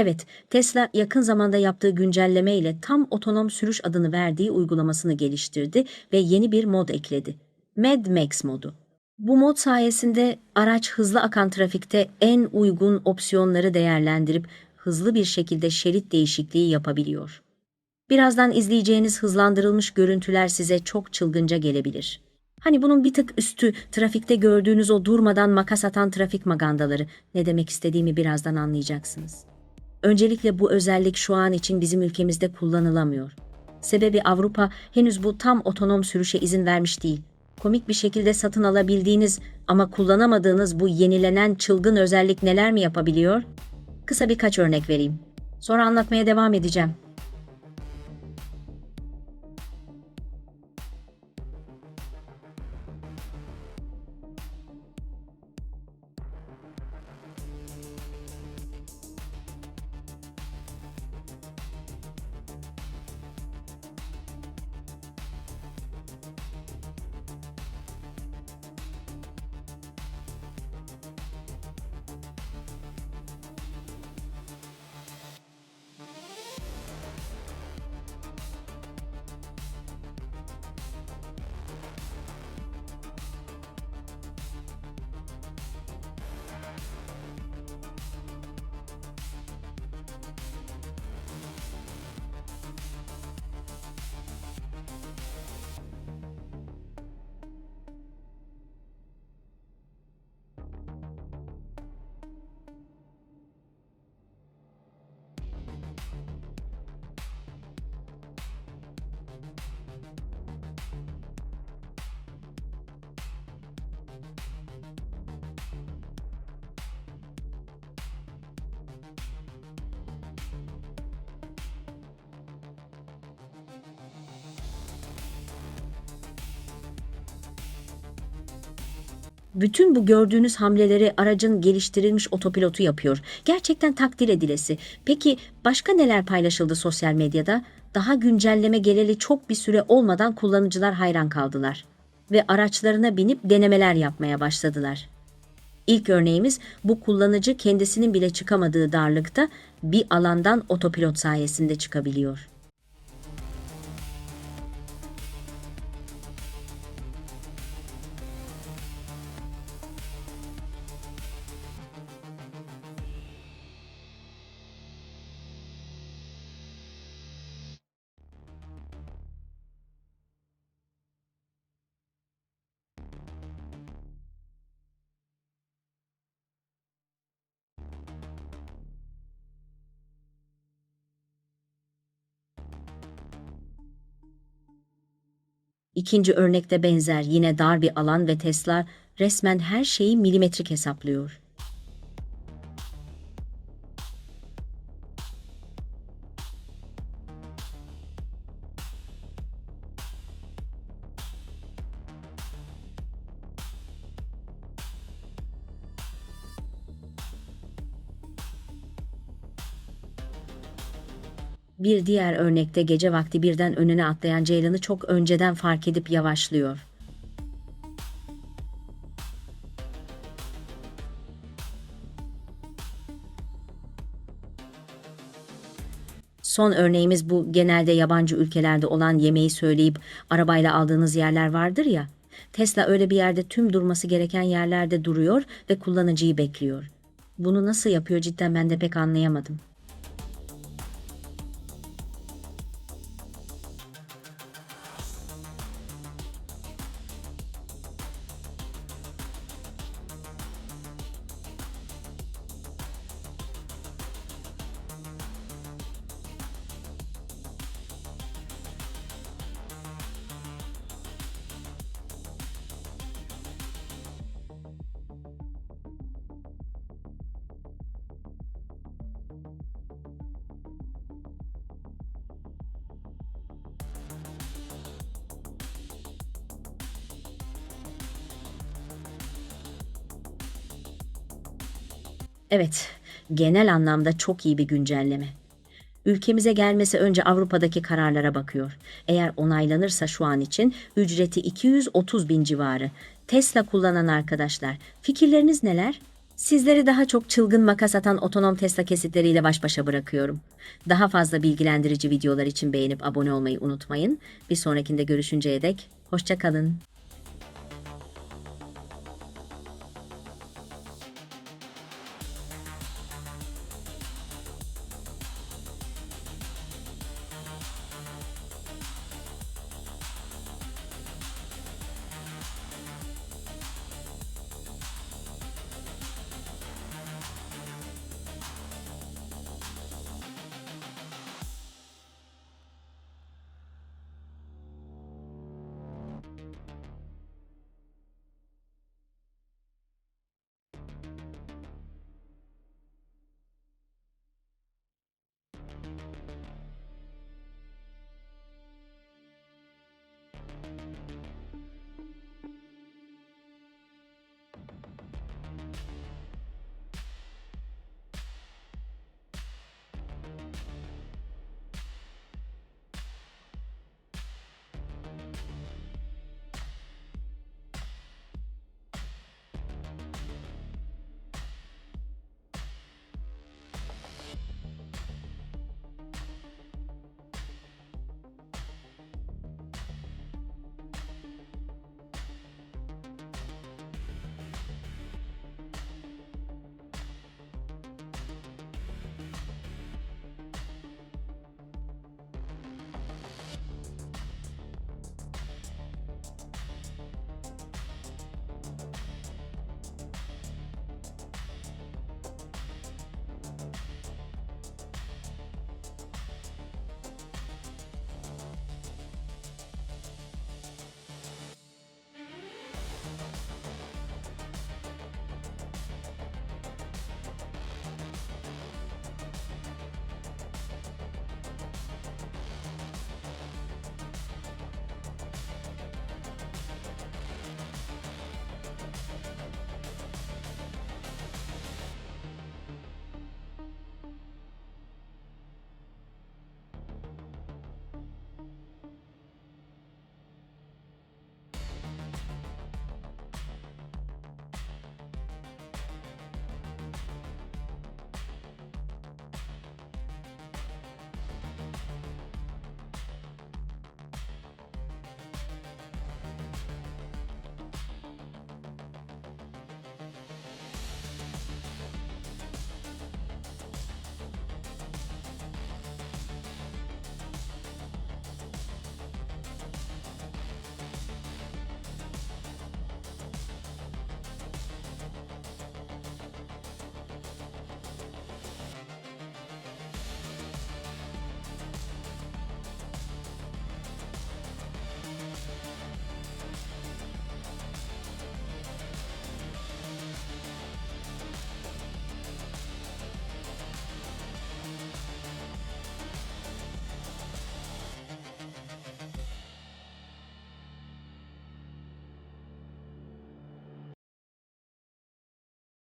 Evet, Tesla yakın zamanda yaptığı güncelleme ile tam otonom sürüş adını verdiği uygulamasını geliştirdi ve yeni bir mod ekledi. Mad Max modu. Bu mod sayesinde araç hızlı akan trafikte en uygun opsiyonları değerlendirip hızlı bir şekilde şerit değişikliği yapabiliyor. Birazdan izleyeceğiniz hızlandırılmış görüntüler size çok çılgınca gelebilir. Hani bunun bir tık üstü trafikte gördüğünüz o durmadan makas atan trafik magandaları. Ne demek istediğimi birazdan anlayacaksınız. Öncelikle bu özellik şu an için bizim ülkemizde kullanılamıyor. Sebebi Avrupa henüz bu tam otonom sürüşe izin vermiş değil. Komik bir şekilde satın alabildiğiniz ama kullanamadığınız bu yenilenen çılgın özellik neler mi yapabiliyor? Kısa birkaç örnek vereyim. Sonra anlatmaya devam edeceğim. Bütün bu gördüğünüz hamleleri aracın geliştirilmiş otopilotu yapıyor. Gerçekten takdir edilesi. Peki başka neler paylaşıldı sosyal medyada? Daha güncelleme geleli çok bir süre olmadan kullanıcılar hayran kaldılar ve araçlarına binip denemeler yapmaya başladılar. İlk örneğimiz bu kullanıcı kendisinin bile çıkamadığı darlıkta bir alandan otopilot sayesinde çıkabiliyor. İkinci örnekte benzer yine dar bir alan ve Tesla resmen her şeyi milimetrik hesaplıyor. Bir diğer örnekte gece vakti birden önüne atlayan Ceylan'ı çok önceden fark edip yavaşlıyor. Son örneğimiz bu genelde yabancı ülkelerde olan yemeği söyleyip arabayla aldığınız yerler vardır ya. Tesla öyle bir yerde tüm durması gereken yerlerde duruyor ve kullanıcıyı bekliyor. Bunu nasıl yapıyor cidden ben de pek anlayamadım. Evet, genel anlamda çok iyi bir güncelleme. Ülkemize gelmesi önce Avrupa'daki kararlara bakıyor. Eğer onaylanırsa şu an için ücreti 230 bin civarı. Tesla kullanan arkadaşlar, fikirleriniz neler? Sizleri daha çok çılgın makas atan otonom Tesla kesitleriyle baş başa bırakıyorum. Daha fazla bilgilendirici videolar için beğenip abone olmayı unutmayın. Bir sonrakinde görüşünceye dek hoşça kalın.